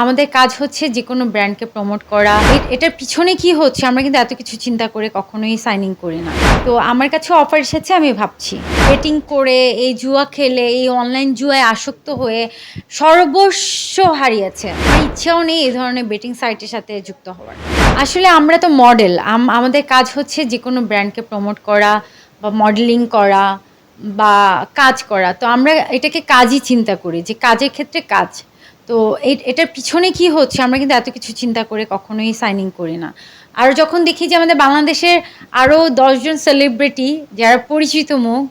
আমাদের কাজ হচ্ছে যে কোনো ব্র্যান্ডকে প্রমোট করা। এটার পিছনে কি হচ্ছে? আমরা কিন্তু এত কিছু চিন্তা করে কখনোই সাইনিং করি না। তো আমার কাছে অফার এসেছে, আমি ভাবছি। বেটিং করে, এই জুয়া খেলে, এই অনলাইন জুয়ায় আসক্ত হয়ে সর্বস্ব হারিয়েছে। ইচ্ছেও নেই এই ধরনের বেটিং সাইটের সাথে যুক্ত হওয়ার। আসলে আমরা তো মডেল আমাদের কাজ হচ্ছে যে কোনো ব্র্যান্ডকে প্রমোট করা বা মডেলিং করা বা কাজ করা। তো আমরা এটাকে কাজই চিন্তা করি যে কাজের ক্ষেত্রে কাজ তো এটার পিছনে কি হচ্ছে? আমরা কিন্তু এত কিছু চিন্তা করে কখনোই সাইনিং করি না। আর যখন দেখি যে আমাদের বাংলাদেশের আরও দশজন সেলিব্রিটি যারা পরিচিত মুখ,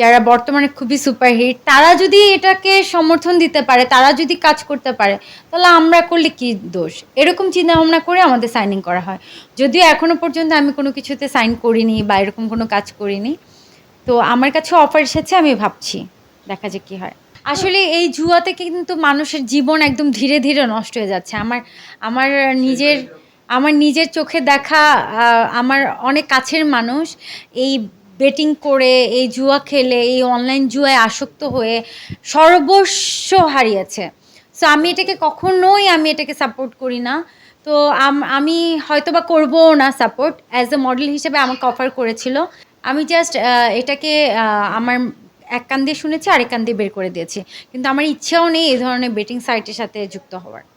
যারা বর্তমানে খুবই সুপারহিট তারা যদি এটাকে সমর্থন দিতে পারে, তারা যদি কাজ করতে পারে, তাহলে আমরা করলে কি দোষ? এরকম চিন্তা ভাবনা করে আমাদের সাইনিং করা হয়। যদিও এখনও পর্যন্ত আমি কোনো কিছুতে সাইন করিনি বা এরকম কোনো কাজ করিনি। তো আমার কাছে অফার এসেছে, আমি ভাবছি। দেখা যাক কি হয়। আসলে এই জুয়াতে কিন্তু মানুষের জীবন একদম ধীরে ধীরে নষ্ট হয়ে যাচ্ছে। আমার আমার নিজের আমার নিজের চোখে দেখা আমার অনেক কাছের মানুষ এই বেটিং করে, এই জুয়া খেলে, এই অনলাইন জুয়ায় আসক্ত হয়ে সর্বস্ব হারিয়েছে। সো আমি এটাকে কখনোই আমি এটাকে সাপোর্ট করি না। তো আমি হয়তো বা করব না সাপোর্ট অ্যাজ এ মডেল হিসেবে আমাকে অফার করেছিল। আমি জাস্ট এটাকে আমার এক কান দিয়ে শুনেছি, আরেক কান দিয়ে বের করে দিয়েছি। কিন্তু আমার ইচ্ছাও নেই এই ধরনের বেটিং সাইটের সাথে যুক্ত হওয়ার।